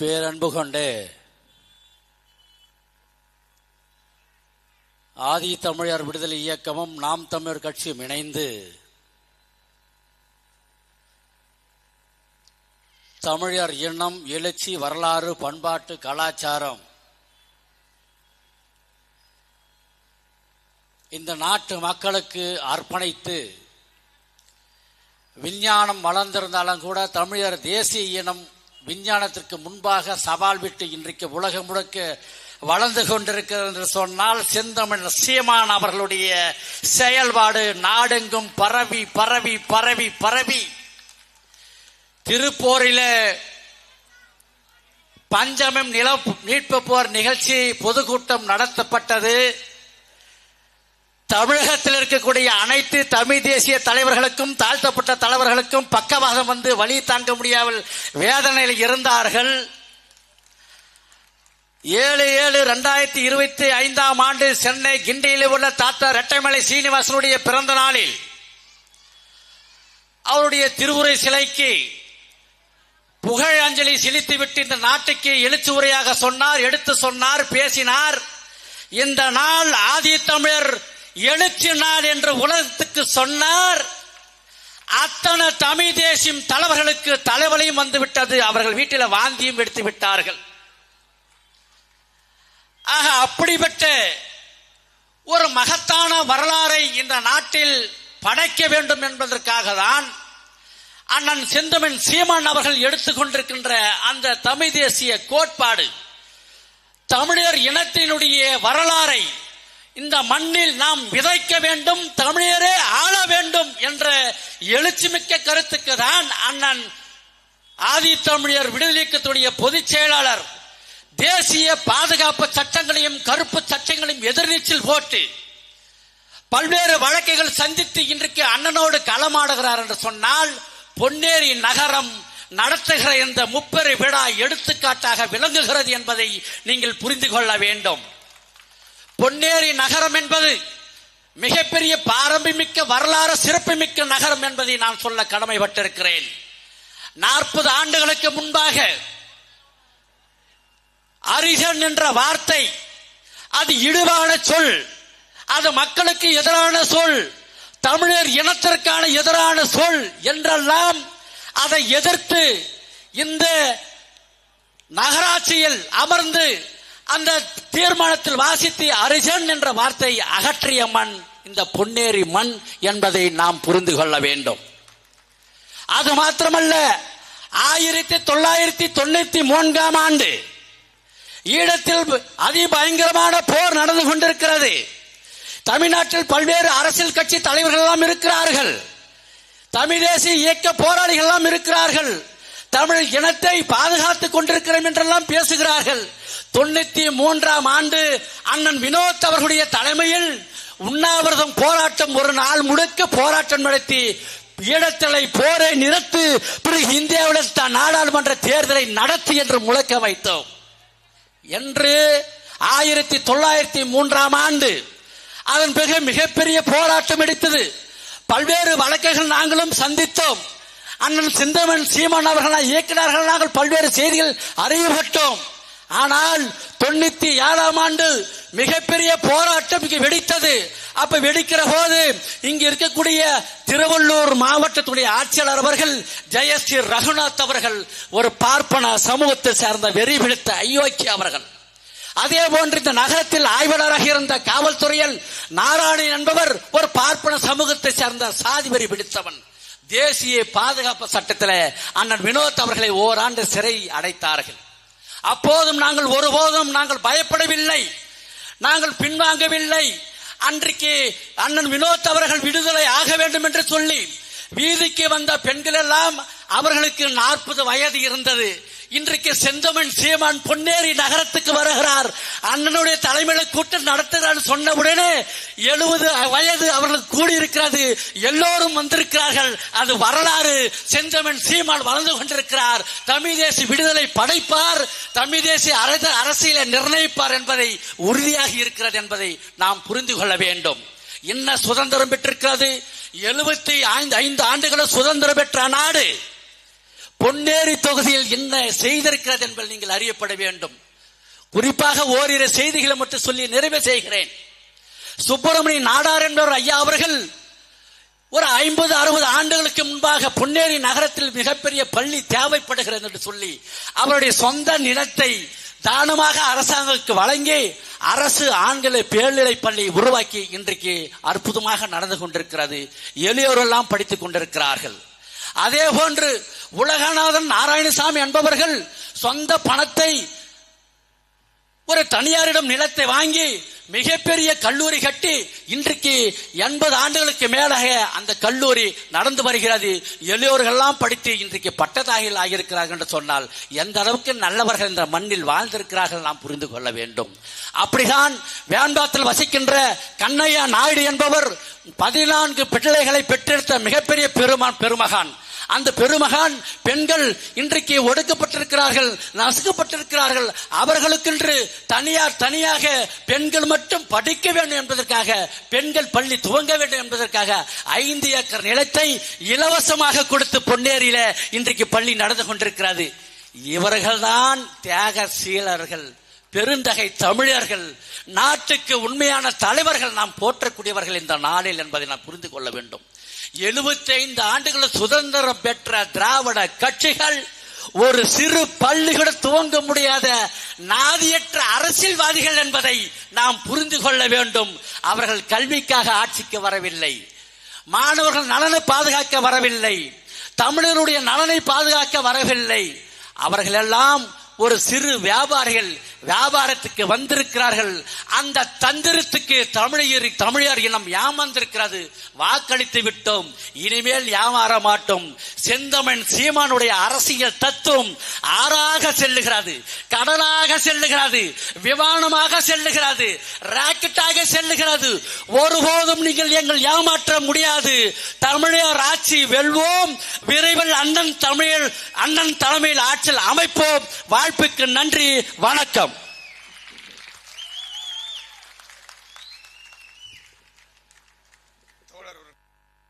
பேரன்பு கொண்டு ஆதி தமிழர் விடுதலை இயக்கமும் நாம் தமிழர் கட்சியும் இணைந்து தமிழர் இனம் எழுச்சி வரலாறு பண்பாட்டு கலாச்சாரம் இந்த நாட்டு மக்களுக்கு அர்ப்பணித்து விஞ்ஞானம் வளர்ந்திருந்தாலும் கூட தமிழர் தேசிய இனம் விஞ்ஞானத்திற்கு முன்பாக சவால் விட்டு இன்றைக்கு உலகம் முழுக்க வளர்ந்து கொண்டிருக்கிறது என்று சொன்னால் செந்தமிழ் சீமான் அவர்களுடைய செயல்பாடு நாடெங்கும் பரவி பரவி பரவி பரவி. திருப்போரில பஞ்சமம் நில மீட்பு போர் நிகழ்ச்சி பொதுக்கூட்டம் நடத்தப்பட்டது. தமிழகத்தில் இருக்கக்கூடிய அனைத்து தமிழ் தேசிய தலைவர்களுக்கும் தாழ்த்தப்பட்ட தலைவர்களுக்கும் பக்கவாதம் வந்து வழி தாங்க முடியாமல் வேதனையில் இருந்தார்கள். ஏழு ஏழு ரெண்டாயிரத்தி இருபத்தி ஐந்தாம் ஆண்டு சென்னை கிண்டியில் உள்ள தாத்தா ரெட்டைமலை சீனிவாசனுடைய பிறந்த நாளில் அவருடைய திருவுரை சிலைக்கு புகழ் அஞ்சலி செலுத்திவிட்டு இந்த நாட்டுக்கு எழுச்சி உரையாக சொன்னார் எடுத்து சொன்னார் பேசினார். இந்த நாள் ஆதி தமிழர் எழுச்சி நாள் என்று உலகத்துக்கு சொன்னார். அத்தனை தமிழ் தேசியம் தலைவர்களுக்கு தலைவலையும் வந்துவிட்டது. அவர்கள் வீட்டில் வாந்தியும் எடுத்து விட்டார்கள். ஆக அப்படிப்பட்ட ஒரு மகத்தான வரலாறை இந்த நாட்டில் படைக்க வேண்டும் என்பதற்காக தான் அண்ணன் செந்தமின் சீமான் அவர்கள் எடுத்துக்கொண்டிருக்கின்ற அந்த தமிழ் தேசிய கோட்பாடு தமிழர் இனத்தினுடைய வரலாறை இந்த மண்ணில் நாம் விதைக்க வேண்டும் தமிழரே ஆள வேண்டும் என்ற எழுச்சிமிக்க கருத்துக்கு தான் அண்ணன் ஆதி தமிழர் விடுதலைக்கத்துடைய பொதுச் செயலாளர் தேசிய பாதுகாப்பு சட்டங்களையும் கருப்பு சட்டங்களையும் எதிர்நீச்சல் போட்டு பல்வேறு வழக்குகள் சந்தித்து இன்றைக்கு அண்ணனோடு களமாடுகிறார் என்று சொன்னால் பொன்னேரி நகரம் நடத்துகிற இந்த முப்பெரு விழா எடுத்துக்காட்டாக விளங்குகிறது என்பதை நீங்கள் புரிந்து கொள்ள வேண்டும். பொன்னேரி நகரம் என்பது மிகப்பெரிய பாரம்பரியமிக்க வரலாறு சிறப்புமிக்க நகரம் என்பதை நான் சொல்ல கடமைப்பட்டிருக்கிறேன். நாற்பது ஆண்டுகளுக்கு முன்பாக அரிசன் என்ற வார்த்தை அது இழிவான சொல் அது மக்களுக்கு எதிரான சொல் தமிழர் இனத்திற்கான எதிரான சொல் என்றெல்லாம் அதை எதிர்த்து இந்த நகராட்சியில் அமர்ந்து அந்த தீர்மானத்தில் வாசித்து அரிசன் என்ற வார்த்தை அகற்றிய மண் இந்த பொன்னேரி மண் என்பதை நாம் புரிந்து கொள்ள வேண்டும். அது மாத்திரமல்ல ஆயிரத்தி தொள்ளாயிரத்தி தொண்ணூத்தி மூன்றாம் ஆண்டு ஈழத்தில் அதிபயங்கரமான போர் நடந்து கொண்டிருக்கிறது. தமிழ்நாட்டில் பல்வேறு அரசியல் கட்சி தலைவர்கள் எல்லாம் இருக்கிறார்கள். தமிழ் தேசிய இயக்க போராளிகள் எல்லாம் இருக்கிறார்கள். தமிழ் இனத்தை பாதுகாத்துக் கொண்டிருக்கிறோம் என்றெல்லாம் பேசுகிறார்கள். தொண்ணூத்தி மூன்றாம் ஆண்டு அண்ணன் வினோத் அவர்களுடைய தலைமையில் உண்ணாவிரதம் போராட்டம் ஒரு நாள் முழுக்க போராட்டம் நடத்தி ஈழத்தலை போரை நிறுத்து பிறகு இந்தியாவில் தான் நாடாளுமன்ற தேர்தலை நடத்தி என்று முழக்க வைத்தோம். என்று ஆயிரத்தி தொள்ளாயிரத்தி மூன்றாம் ஆண்டு அதன் பிறகு மிகப்பெரிய போராட்டம் எடுத்தது. பல்வேறு வழக்குகள் நாங்களும் சந்தித்தோம். அண்ணன் சிந்தமன் சீமான் அவர்கள் இயக்கினார்கள் நாங்கள் பல்வேறு செய்திகள் அறிவுபட்டோம் ஆனால் தொண்ணூத்தி ஏழாம் ஆண்டு மிகப்பெரிய போராட்டம் இங்கு வெடித்தது. அப்ப வெடிக்கிற போது இங்கு இருக்கக்கூடிய திருவள்ளூர் மாவட்டத்துடைய ஆட்சியாளர் அவர்கள் ஜெயஸ்ரீ ரகுநாத் அவர்கள் ஒரு பார்ப்பன சமூகத்தை சேர்ந்த வெறி பிடித்த அயோக்கி அவர்கள். அதே போன்று இந்த நகரத்தில் ஆய்வாளராக இருந்த காவல்துறையில் நாராயணன் என்பவர் ஒரு பார்ப்பன சமூகத்தை சேர்ந்த சாதி வெறி பிடித்தவன் தேசிய பாதுகாப்பு சட்டத்தில் அண்ணன் வினோத் அவர்களை ஓராண்டு சிறை அடைத்தார்கள். அப்போதும் நாங்கள் ஒருபோதும் நாங்கள் பயப்படவில்லை. நாங்கள் பின்வாங்கவில்லை. அன்றைக்கு அண்ணன் வினோத் அவர்கள் விடுதலை ஆக வேண்டும் என்று சொல்லி வீதிக்கு வந்த பெண்கள் எல்லாம் அவர்களுக்கு நாற்பது வயது இருந்தது. இன்றைக்கு செந்தமன் சீமான் பொன்னேரி நகரத்துக்கு வருகிறார். அண்ணனுடைய தலைமையில கூட்டம் நடத்துகிறார் சொன்ன உடனே எழுபது வயது அவர்கள் கூடியிருக்கிறது. எல்லோரும் வந்திருக்கிறார்கள். அது வரலாறு. செந்தமன் சீமான் வளர்ந்து கொண்டிருக்கிறார். தமிழ் தேசிய விடுதலை படைப்பார். தமிழ் தேசிய அரசியலை நிர்ணயிப்பார் என்பதை உறுதியாக இருக்கிறது என்பதை நாம் புரிந்து கொள்ள வேண்டும். என்ன சுதந்திரம் பெற்றிருக்கிறது? எழுபத்தி ஐந்து ஐந்து ஆண்டுகளை சுதந்திரம் பெற்ற நாடு பொன்னேரி தொகுதியில் என்ன செய்திருக்கிறது என்பதை நீங்கள் அறியப்பட வேண்டும். குறிப்பாக ஓரிரு செய்திகளை மட்டும் சொல்லி நிறைவு செய்கிறேன். சுப்பிரமணிய நாடார் என்பவர் ஐயா அவர்கள் ஒரு ஐம்பது அறுபது ஆண்டுகளுக்கு முன்பாக பொன்னேரி நகரத்தில் மிகப்பெரிய பள்ளி தேவைப்படுகிறது என்று சொல்லி அவருடைய சொந்த நிலத்தை தானமாக அரசாங்கத்துக்கு வழங்கி அரசு ஆண்களை பேழ்நிலை பள்ளி உருவாக்கி இன்றைக்கு அற்புதமாக நடந்து கொண்டிருக்கிறது. எளியோரெல்லாம் படித்துக் கொண்டிருக்கிறார்கள். அதே போன்று உலகநாதன் நாராயணசாமி என்பவர்கள் சொந்த பணத்தை ஒரு தனியாரிடம் நிலத்தை வாங்கி மிகப்பெரிய கல்லூரி கட்டி இன்றைக்கு எண்பது ஆண்டுகளுக்கு மேலாக அந்த கல்லூரி நடந்து வருகிறது. எளியோர்கள்லாம் படித்து இன்றைக்கு பட்டதாகிகள் ஆகியிருக்கிறார்கள் என்று சொன்னால் எந்த அளவுக்கு நல்லவர்கள் இந்த மண்ணில் வாழ்ந்திருக்கிறார்கள் நாம் புரிந்து கொள்ள வேண்டும். அப்படிதான் வேண்டாத்தில் வசிக்கின்ற கண்ணையா நாயுடு என்பவர் பதினான்கு பிள்ளைகளை பெற்றெடுத்த மிகப்பெரிய பெருமான் பெருமகான். அந்த பெருமகான் பெண்கள் இன்றைக்கு ஒடுக்கப்பட்டிருக்கிறார்கள் நசுக்கப்பட்டிருக்கிறார்கள். அவர்களுக்கென்று தனியார் தனியாக பெண்கள் மட்டும் படிக்க வேண்டும் என்பதற்காக பெண்கள் பள்ளி துவங்க வேண்டும் என்பதற்காக ஐந்து ஏக்கர் நிலத்தை இலவசமாக கொடுத்து பொன்னேரியில இன்றைக்கு பள்ளி நடந்து கொண்டிருக்கிறது. இவர்கள்தான் தியாக சீலர்கள் பெருந்தகை தமிழர்கள் நாட்டுக்கு உண்மையான தலைவர்கள். நாம் போற்றக்கூடியவர்கள் இந்த நாளில் என்பதை நாம் புரிந்து கொள்ள வேண்டும். எழுபத்தைந்து ஆண்டுகள் சுதந்திரம் பெற்ற திராவிட கட்சிகள் ஒரு சிறு பள்ளி கூட துவங்க முடியாத நாதியற்ற அரசியல்வாதிகள் என்பதை நாம் புரிந்து கொள்ள வேண்டும். அவர்கள் கல்விக்காக ஆட்சிக்கு வரவில்லை. மாணவர்கள் நலனை பாதுகாக்க வரவில்லை. தமிழருடைய நலனை பாதுகாக்க வரவில்லை. அவர்கள் எல்லாம் ஒரு சிறு வியாபாரிகள் வியாபாரத்துக்கு வந்திருக்கிறார்கள். அந்த தந்திரத்துக்கு தமிழர் தமிழர் இனம் ஏமாந்திருக்கிறது. வாக்களித்து விட்டோம். இனிமேல் ஏமாற மாட்டோம். செந்தமன் சீமானுடைய அரசியல் தத்துவம் ஆறாக செல்லுகிறது. கடலாக செல்லுகிறது. விமானமாக செல்லுகிறது. ராக்கெட்டாக செல்லுகிறது. ஒருபோதும் நீங்கள் எங்கள் ஏமாற்ற முடியாது. தமிழர் ஆட்சி வெல்வோம். விரைவில் அண்ணன் தமிழ் அண்ணன் தலைமையில் ஆட்சியில் அமைப்போம். வாழ்ப்புக்கு நன்றி. வணக்கம்.